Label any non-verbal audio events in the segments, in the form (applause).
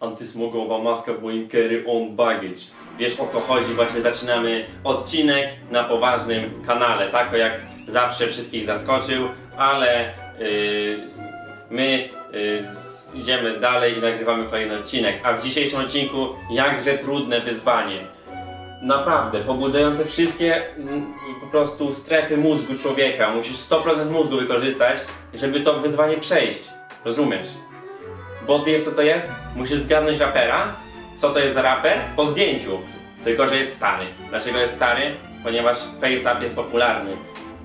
Antysmogowa maska w moim carry on baggage. Wiesz o co chodzi, właśnie zaczynamy odcinek na poważnym kanale. Tak jak zawsze wszystkich zaskoczył, ale yy, my yy, idziemy dalej i nagrywamy kolejny odcinek. A w dzisiejszym odcinku jakże trudne wyzwanie. Naprawdę, pobudzające wszystkie mm, po prostu strefy mózgu człowieka. Musisz 100% mózgu wykorzystać, żeby to wyzwanie przejść. Rozumiesz? Bo wiesz co to jest? Musisz zgadnąć rapera. Co to jest za raper? Po zdjęciu. Tylko, że jest stary. Dlaczego jest stary? Ponieważ FaceApp jest popularny.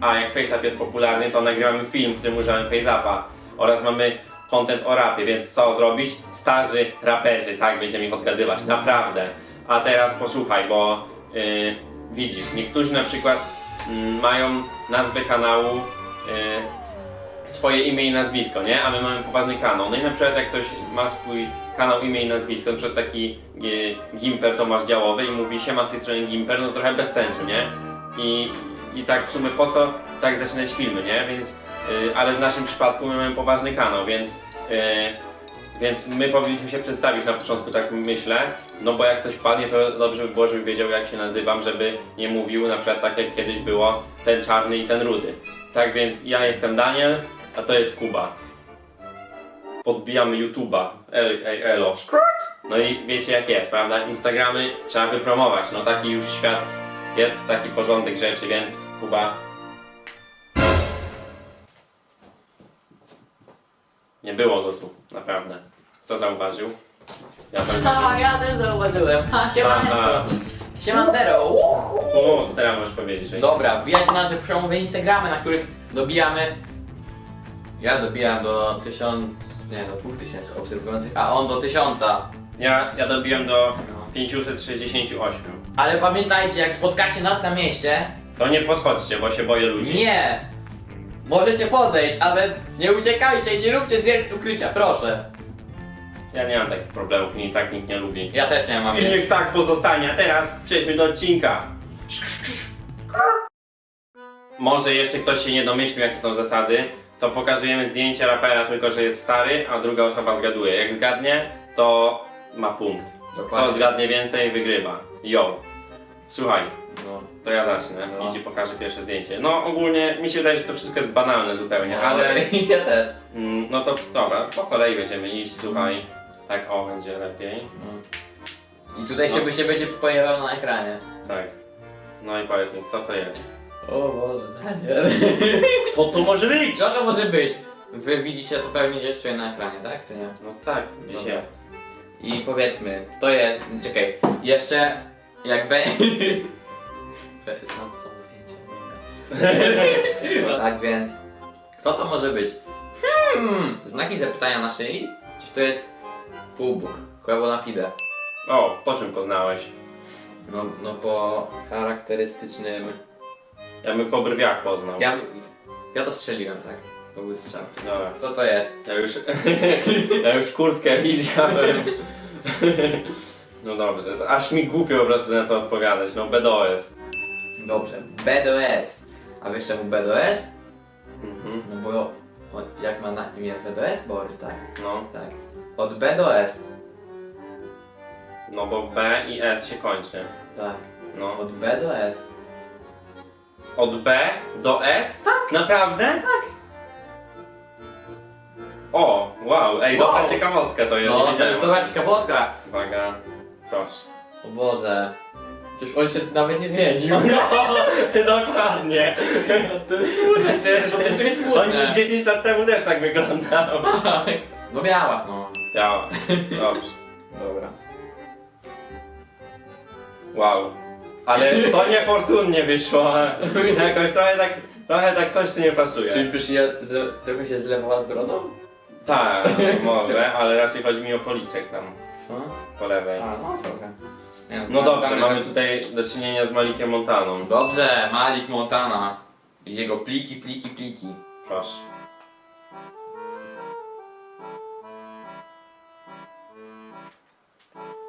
A jak FaceApp jest popularny, to nagrywamy film, w którym używamy FaceAppa. Oraz mamy content o rapie, więc co zrobić? Starzy raperzy, tak, będziemy ich odgadywać. Naprawdę. A teraz posłuchaj, bo yy, widzisz, niektórzy na przykład mm, mają nazwę kanału yy, swoje imię i nazwisko, nie? A my mamy poważny kanał. No i na przykład jak ktoś ma swój kanał, imię i nazwisko, na przykład taki e, Gimper Tomasz Działowy i mówi się ma z tej strony Gimper, no trochę bez sensu, nie? I, I tak w sumie po co tak zaczynać filmy, nie? Więc, e, ale w naszym przypadku my mamy poważny kanał, więc e, więc my powinniśmy się przedstawić na początku, tak myślę, no bo jak ktoś wpadnie, to dobrze by było, żeby wiedział jak się nazywam, żeby nie mówił na przykład tak jak kiedyś było ten czarny i ten rudy. Tak więc ja jestem Daniel, a to jest Kuba. Podbijamy YouTube'a. El, ej, elo. No i wiecie jak jest, prawda? Instagramy trzeba wypromować. No taki już świat jest, taki porządek rzeczy, więc Kuba. Nie było go tu, naprawdę. Kto zauważył? Ja (laughs) zauważyłem. Ha, ja też zauważyłem. Ha, Aha. siemaneczko. Siemandero. O, teraz możesz powiedzieć. że- Dobra, wbijajcie na nasze przełomowe Instagramy, na których dobijamy... Ja dobijam do tysiąc... Nie, do dwóch tysięcy obserwujących, a on do tysiąca. Ja, ja dobiłem do No. 568. Ale pamiętajcie, jak spotkacie nas na mieście, To nie podchodźcie, bo się boję ludzi. nie! Możecie podejść, ale nie uciekajcie i nie róbcie zdjęć z ukrycia, proszę. Ja nie mam takich problemów i tak nikt nie lubi. Ja też nie mam, I niech więc... tak pozostanie, a teraz przejdźmy do odcinka. Może jeszcze ktoś się nie domyślił jakie są zasady, to pokazujemy zdjęcie rapera tylko, że jest stary, a druga osoba zgaduje. Jak zgadnie, to ma punkt. Kto Dokładnie. zgadnie więcej, wygrywa. Yo. Słuchaj, No. to ja zacznę No. i ci pokażę pierwsze zdjęcie. No ogólnie mi się wydaje, że to wszystko jest banalne zupełnie, ale... (laughs) Ja też. Mm, No to dobra, po kolei będziemy iść, słuchaj. Tak o, będzie lepiej. No. I tutaj się, No. się będzie pojawiał na ekranie. Tak. No i powiedz mi, kto to jest? O Boże, Daniel. (laughs) Kto to może być? Co to może być? Wy widzicie to pewnie gdzieś tutaj na ekranie, tak? Czy nie? No tak, gdzieś Dobra. jest. I powiedzmy, to jest. Czekaj, jeszcze jak be. (laughs) Znam to samo zdjęcie. (laughs) tak więc. Kto to może być? Hmm, znaki zapytania na szyi? Czy to jest półbóg? Chłebo na fide. O, po czym poznałeś? No, no po charakterystycznym. Ja bym po brwiach poznał. Ja, ja to strzeliłem, tak? To był strzał. Dobra. Kto to jest? Ja już, (laughs) ja już kurtkę widziałem. (laughs) No dobrze, to aż mi głupio po prostu na to odpowiadać, no BDOS. Dobrze. BDS. A wiesz czemu BDS? Mhm. No bo on, jak ma na imię BDS? Borys, tak? No, Tak. Od B do S. no bo B i S się kończy. Tak. No. Od B do S. Od B do S? Tak. Naprawdę? Tak. O, wow, ej, dobra Wow. ciekawostka to jest, No, nie to wiedziałem. jest dobra ciekawostka. Uwaga, proszę. O Boże. Przecież on się nawet nie zmienił. (laughs) Dokładnie. To jest smutne. Przecież To jest sobie smutne. on 10 lat temu też tak wyglądał. (laughs) Tak. No miałaś, no. Ja, dobrze. (laughs) Dobra. Wow. Ale to niefortunnie wyszło. (laughs) Jakoś trochę tak, trochę tak coś tu nie pasuje. Czyżbyś zle, trochę się zlewała z brodą? Tak, (laughs) może, ale raczej chodzi mi o policzek tam, Co? po lewej. A, no trochę. Nie, No dobrze, damy- mamy tutaj do czynienia z Malikiem Montaną. Dobrze, Malik Montana. Jego pliki, pliki, pliki. Proszę.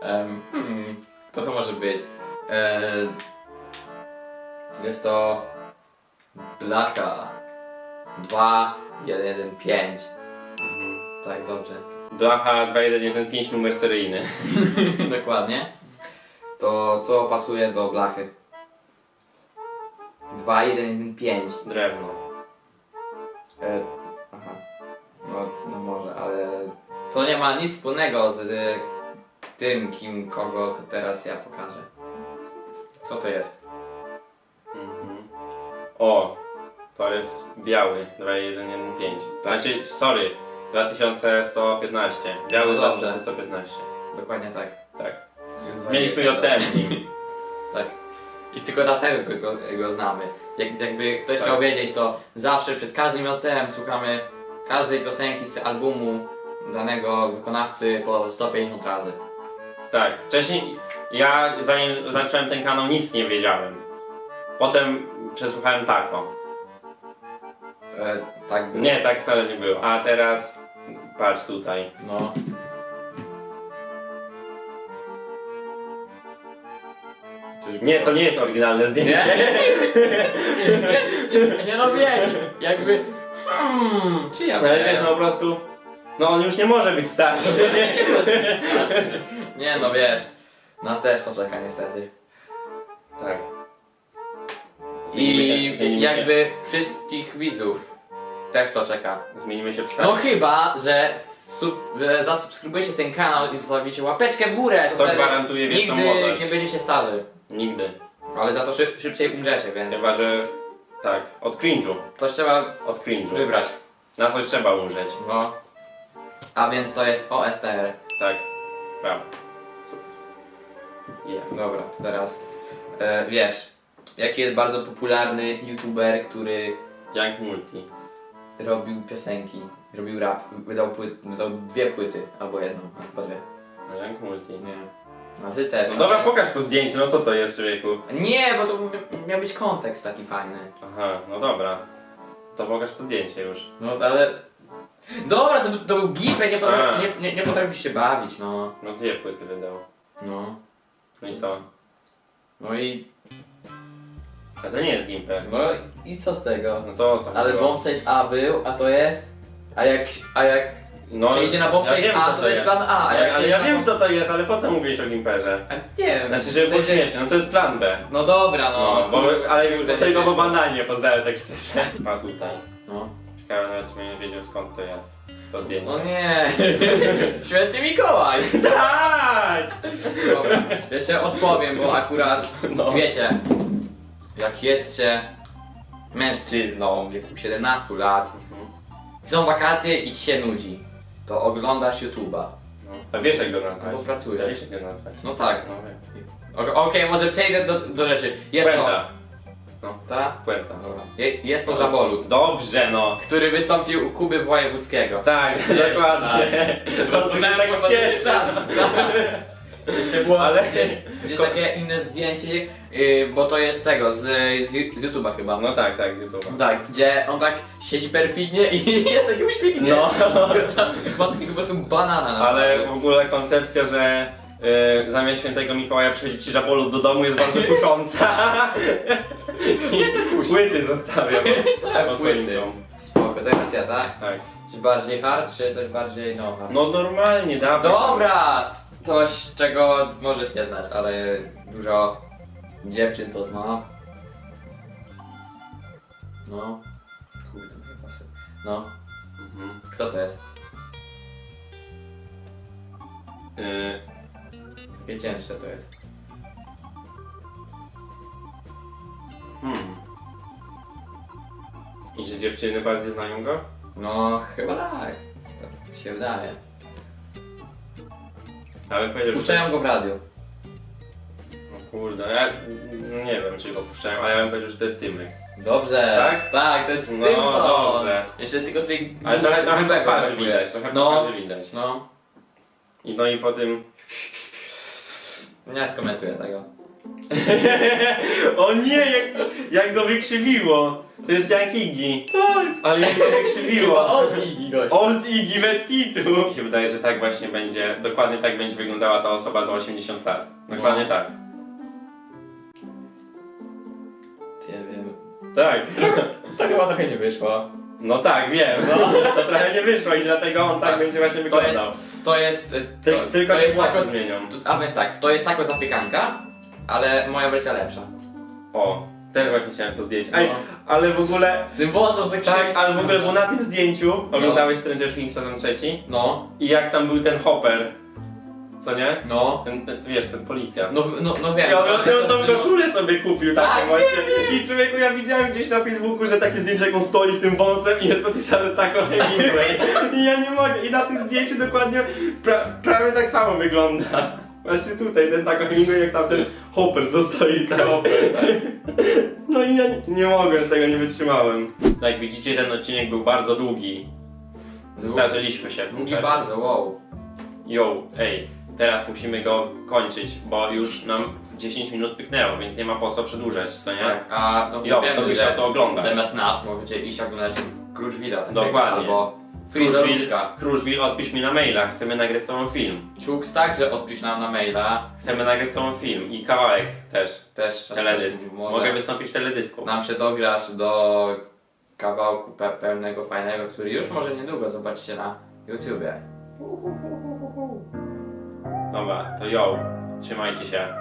Um, hmm, kto to może być? Eee, jest to Blaka 2, 1, 1, 5. Mhm. Tak, dobrze. Blacha 2115 numer seryjny. (laughs) Dokładnie. To co pasuje do blachy? 2, 1, 1, 5. Drewno. E, aha. No, no może, ale to nie ma nic wspólnego z e, tym, kim, kogo teraz ja pokażę. Co to jest? Mhm. O, to jest biały 2115. Znaczy, sorry, 2115. Biały No dobrze. 2115. Dokładnie tak. Tak. Mieliśmy. JTM. (laughs) Tak. I tylko dlatego go, go znamy. Jak, jakby ktoś Tak. chciał wiedzieć, to zawsze przed każdym JTM słuchamy każdej piosenki z albumu danego wykonawcy po 150 razy. Tak, wcześniej ja zanim zacząłem ten kanał nic nie wiedziałem. Potem przesłuchałem tako. E, tak było. Nie, tak wcale nie było. A teraz patrz tutaj. No. Nie, to nie jest oryginalne zdjęcie. nie, nie, nie no wiesz, jakby... Hmm, czy ja Ale wiesz, no po prostu. No on już nie może być starszy. Nie no wiesz, nas też to czeka niestety. tak. Zmienimy I się- zmienimy się- jakby wszystkich widzów też to czeka. Zmienimy się w No stanie. chyba, że, sub, że zasubskrybujecie ten kanał i zostawicie łapeczkę w górę, to Co wtedy gwarantuje wieczną nigdy młodość. nie będziecie starzy. Nigdy. Ale za to szyb, szybciej umrzecie, więc Chyba, że. Tak, od cringe'u. coś trzeba Od cringe'u. wybrać. Na coś trzeba umrzeć. No. A więc to jest OSTR. Tak. Prawda. Super. Yeah. Dobra, teraz e, wiesz, jaki jest bardzo popularny youtuber, który Young Multi. robił piosenki, robił rap, wydał, płyt, wydał dwie płyty, albo jedną, a chyba dwie. No, Young Multi. Nie. A ty też. No dobra, ale- pokaż to zdjęcie, no co to jest, człowieku? Nie, bo to mi- miał być kontekst taki fajny. Aha, no dobra. To pokaż to zdjęcie już. No ale... Dobra, to, to był gipę, nie, A. nie, nie, nie potrafisz się bawić, no. No dwie płyty wydał. No. No i co? No i... A to nie jest Gimper. No i co z tego? No to o co Ale? Bombsite A był, a to jest... A jak, a jak no, przejdzie na Bombsite wiem, A, kto to, jest plan A, a jak Ale, ja na wiem kto to jest, ale po co mówisz o Gimperze? A nie wiem. Znaczy, żeby w było sensie- śmieszne, no to jest plan B. No dobra, no. No, bo, ale do tego bo bananie poznałem tak szczerze. A tutaj. No. Ciekawe nawet czy będę wiedział skąd to jest. To zdjęcie. No nie. (laughs) Święty Mikołaj. (laughs) Tak! Dobra. Jeszcze odpowiem, bo akurat No. wiecie, jak jesteście mężczyzną w wieku 17 lat, Mhm. są wakacje i ci się nudzi, to oglądasz YouTube'a. No. A wiesz jak go Albo nazwać? pracujesz. Wiesz jak go nazwać? No tak. No wiem. O- Okej, może przejdę do, do rzeczy. Jest Puenta. To. Ta? Puenta. Dobra. Je, jest to Żabolut, Dobrze no. który wystąpił u Kuby Wojewódzkiego. Tak, (laughs) dokładnie. Się tak. Tak. Jeszcze było Ale- (laughs) gdzieś takie inne zdjęcie, yy, bo to jest tego, z, z, z YouTube'a chyba. No tak, tak, z YouTube'a. Tak, gdzie on tak siedzi perfidnie i (laughs) jest taki uśmiechnięty. No. Ma takiego po prostu banana na Ale twarzy. w ogóle koncepcja, że y, zamiast świętego Mikołaja przychodzi ci żabolut do domu jest bardzo kusząca. Nie. (laughs) Płyty zostawiam (laughs) Tak, płyty. Spoko, teraz ja, tak? Tak. Coś bardziej hard, czy coś bardziej no hard? No normalnie, dawaj. Dobra! Coś, czego możesz nie znać, ale dużo dziewczyn to zna. No. Kurde, moje włosy. No. Mhm. Kto to jest? Y, cięższe to jest. Hmm. I że dziewczyny bardziej znają go? No, chyba tak. Tak mi się wydaje. Ale powiedział, że... Puszczają go w radiu. No kurde, ja no nie wiem czy go puszczałem, ale ja bym powiedział, że to jest Tymek. Dobrze. Tak? Tak, to jest No, Stimson. dobrze. Jeszcze tylko tej... Ale trochę, trochę po grubego twarzy brakuje. widać, trochę po No. twarzy widać. No. I no i po tym... Nie skomentuję tego. (laughs) o nie, jak, jak go wykrzywiło! To jest Young Iggy. Tak. Ale jak go wykrzywiło! Chyba od Iggy gość. Old Iggy bez kitu! Mi się wydaje, że tak właśnie będzie, dokładnie tak będzie wyglądała ta osoba za 80 lat. Dokładnie No. tak. Nie wiem. Tak. To chyba trochę nie wyszło. No tak, wiem, no. (laughs) To trochę nie wyszło i dlatego on tak, Tak. będzie właśnie To wyglądał. jest, to jest, y, Ty, to, tylko to się jest włosy tako, zmienią. A więc tak, to jest tako zapiekanka, ale moja wersja lepsza. O, też właśnie chciałem to zdjęć. Ej, No. ale w ogóle... Z tym włosem tak Tak, ale w ogóle, bo na tym zdjęciu oglądałeś Stranger Things sezon trzeci No, i jak tam był ten Hopper, co nie? no, Ten, ten wiesz, ten policjant. no, no, no wiem. Ja co- on, co- tą koszulę sobie kupił taką Tak, właśnie. I człowieku, ja widziałem gdzieś na Facebooku, że takie zdjęcie jak on stoi z tym wąsem i jest podpisane tako Hemingway. (laughs) I ja nie mogę. I na tym zdjęciu dokładnie pra, prawie tak samo wygląda. Właśnie tutaj, ten tako Hemingway jak tam ten Hopper co stoi tam. No i ja nie, nie mogłem z tego, nie wytrzymałem. No jak widzicie, ten odcinek był bardzo długi. Zestarzyliśmy się w tym Długi czasie. bardzo, wow. Yo, ej, teraz musimy go kończyć, bo już nam 10 minut pyknęło, więc nie ma po co przedłużać, co nie? Tak, a no wiemy, to byś że chciał to oglądać. Zamiast nas możecie iść oglądać Kruszwila takiego, Dokładnie. albo Kruszwil, Frizoruszka. Kruszwil, odpisz mi na maila, chcemy nagrać z tobą film. Czuks także odpisz nam na maila. Chcemy nagrać z tobą film i kawałek też, Też teledysk. może Mogę wystąpić w teledysku. nam się dograsz do kawałku pe pełnego, fajnego, który już może niedługo zobaczycie na YouTubie. Dobra, to yo, trzymajcie się.